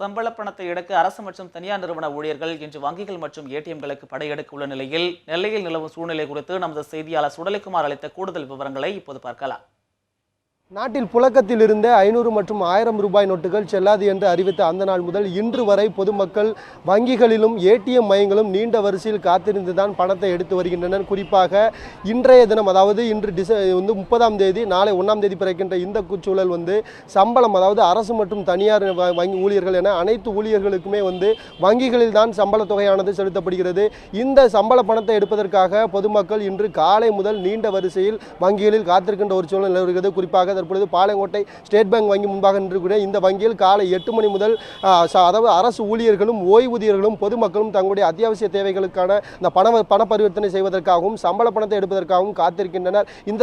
சம்பள பணத்தை எடுக்க அரசு மற்றும் தனியார் நிறுவன ஊழியர்கள் இன்று வங்கிகள் மற்றும் ஏடிஎம்களுக்கு படையெடுக்க உள்ள நிலையில் நெல்லையில் நிலவும் சூழ்நிலை குறித்து நமது செய்தியாளர் சுடலிக்குமார் அளித்த கூடுதல் விவரங்களை இப்போது பார்க்கலாம். நாட்டில் புழக்கத்தில் இருந்த ஐநூறு மற்றும் ஆயிரம் ரூபாய் நோட்டுகள் செல்லாது என்று அறிவித்த அந்த நாள் முதல் இன்று வரை பொதுமக்கள் வங்கிகளிலும் ஏடிஎம் மையங்களும் நீண்ட வரிசையில் காத்திருந்து தான் பணத்தை எடுத்து வருகின்றனர். குறிப்பாக இன்றைய தினம் அதாவது இன்று டிச வந்து முப்பதாம் தேதி நாளை ஒன்றாம் தேதி பிறக்கின்ற இந்த சூழல் வந்து சம்பளம் அதாவது அரசு மற்றும் தனியார் வ- வங்கி ஊழியர்கள் என அனைத்து ஊழியர்களுக்குமே வந்து வங்கிகளில் தான் சம்பள தொகையானது செலுத்தப்படுகிறது. இந்த சம்பள பணத்தை எடுப்பதற்காக பொதுமக்கள் இன்று காலை முதல் நீண்ட வரிசையில் வங்கிகளில் காத்திருக்கின்ற ஒரு சூழ்நிலை நிலவுகிறது குறிப்பாக தற்பொழுது பாளையங்கோட்டை ஸ்டேட் பேங்க் வங்கி முன்பாக நின்றுக்கூடிய இந்த வங்கியில் காலை எட்டு மணி முதல் அதாவது அரசு ஊழியர்களும் ஓய்வூதியர்களும் பொதுமக்களும் தங்களுடைய அத்தியாவசிய தேவைகளுக்கான இந்த பண பண பரிவர்த்தனை செய்வதற்காகவும் சம்பள பணத்தை எடுப்பதற்காகவும் காத்திருக்கின்றனர். இந்த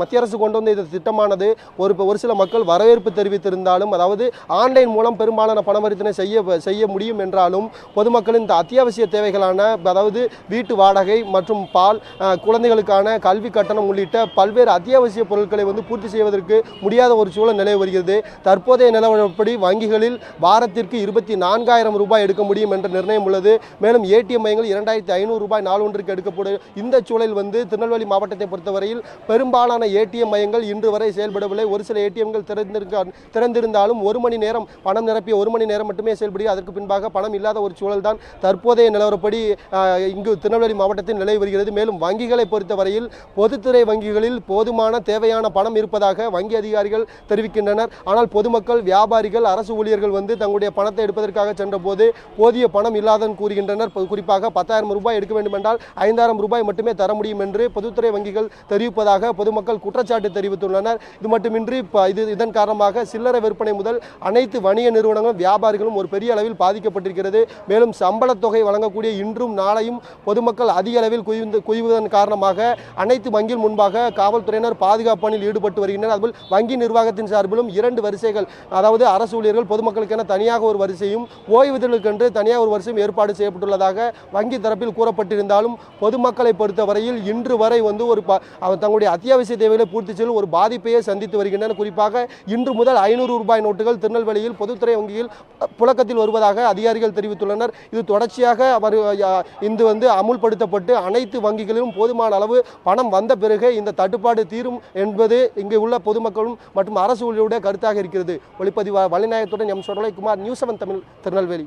மத்திய அரசு கொண்டு வந்த இந்த திட்டமானது ஒரு ஒரு சில மக்கள் வரவேற்பு தெரிவித்திருந்தாலும் அதாவது ஆன்லைன் மூலம் பெரும்பாலான பண பரிவர்த்தனை செய்ய செய்ய முடியும் என்றாலும் பொதுமக்களின் இந்த அத்தியாவசிய தேவைகளான அதாவது வீட்டு வாடகை மற்றும் பால் குழந்தைகளுக்கான கல்வி கட்டணம் உள்ளிட்ட பல்வேறு அத்தியாவசிய பொருட்களை வந்து பூர்த்தி செய்வதற்கு முடியாத ஒரு சூழல் நிலவி வருகிறது. தற்போதைய நிலவரப்படி வங்கிகளில் வாரத்திற்கு இருபத்தி நான்காயிரம் ரூபாய் எடுக்க முடியும் என்ற நிர்ணயம் உள்ளது. மேலும் ஏடிஎம் மையங்கள் இரண்டாயிரத்தி ஐநூறு ரூபாய் நாள் ஒன்றுக்கு எடுக்கப்படும். இந்த சூழல் வந்து திருநெல்வேலி மாவட்டத்தை பொறுத்தவரையில் பெரும்பாலான ஏடிஎம் மையங்கள் இன்று வரை செயல்படவில்லை. ஒரு சில ஏடிஎம்கள் திறந்திருக்க திறந்திருந்தாலும் ஒரு மணி நேரம் பணம் நிரப்பிய ஒரு மணி நேரம் மட்டுமே செயல்படுகிறது அதற்கு பின்பாக பணம் இல்லாத ஒரு சூழல் தான் தற்போதைய நிலவரப்படி இங்கு திருநெல்வேலி மாவட்டத்தில் நிலவி வருகிறது. மேலும் வங்கிகளை பொறுத்தவரையில் பொதுத்துறை வங்கிகளில் போதுமான தேவையான பணம் இருப்பதாக வங்கி அதிகாரிகள் தெரிவிக்கின்றனர். ஆனால் பொதுமக்கள் வியாபாரிகள் அரசு ஊழியர்கள் வந்து தங்களுடைய பணத்தை எடுப்பதற்காக சென்றபோது போதிய பணம் இல்லாதன் கூறுகின்றனர். குறிப்பாக பத்தாயிரம் ரூபாய் எடுக்க வேண்டும் என்றால் ஐந்தாயிரம் ரூபாய் மட்டுமே தர முடியும் என்று பொதுத்துறை வங்கிகள் தெரிவிப்பதாக பொதுமக்கள் குற்றச்சாட்டு தெரிவித்துள்ளனர். இது மட்டுமின்றி இது இதன் காரணமாக சில்லறை விற்பனை முதல் அனைத்து வணிக நிறுவனங்களும் வியாபாரிகளும் ஒரு பெரிய அளவில் பாதிக்கப்பட்டிருக்கிறது. மேலும் சம்பளத் தொகை வழங்கக்கூடிய இன்றும் நாளையும் பொதுமக்கள் அதிக அளவில் குவிந்து குவிவதன் காரணமாக அனைத்து வங்கியில் முன்பாக காவல்துறையினர் பாதுகாப்பு பணியில் ஈடுபட்டு வருகின்றனர். சார்பில் வங்கி நிர்வாகத்தின் சார்பிலும் இரண்டு வரிசைகள் அதாவது அரசு ஊழியர்கள் பொதுமக்களுக்கென தனியாக ஒரு வரிசையும் ஓய்வூதியர்களுக்கென்று தனியாக ஒரு வரிசையும் ஏற்பாடு செய்யப்பட்டுள்ளதாக வங்கி தரப்பில் கூறப்பட்டிருந்தாலும் பொதுமக்களை பொறுத்தவரையில் இன்று வரை வந்து ஒரு தங்களுடைய அத்தியாவசிய தேவைகளை பூர்த்தி செய்யும் ஒரு பாதிப்பையே சந்தித்து வருகின்றனர். குறிப்பாக இன்று முதல் ஐநூறு ரூபாய் நோட்டுகள் திருநெல்வேலியில் பொதுத்துறை வங்கியில் புழக்கத்தில் வருவதாக அதிகாரிகள் தெரிவித்துள்ளனர். இது தொடர்ச்சியாக அவர் யா- வந்து அமுல்படுத்தப்பட்டு அனைத்து வங்கிகளிலும் போதுமான அளவு பணம் வந்த பிறகு இந்த தட்டுப்பாடு தீரும் என்பது இங்கே உள்ள பொதுமக்களும் மற்றும் அரசு ஊழியருடைய கருத்தாக இருக்கிறது. ஒளிப்பதிவு வலைநாயகத்துடன் M. Sodalai Kumar news seven Tamil Tirunelveli.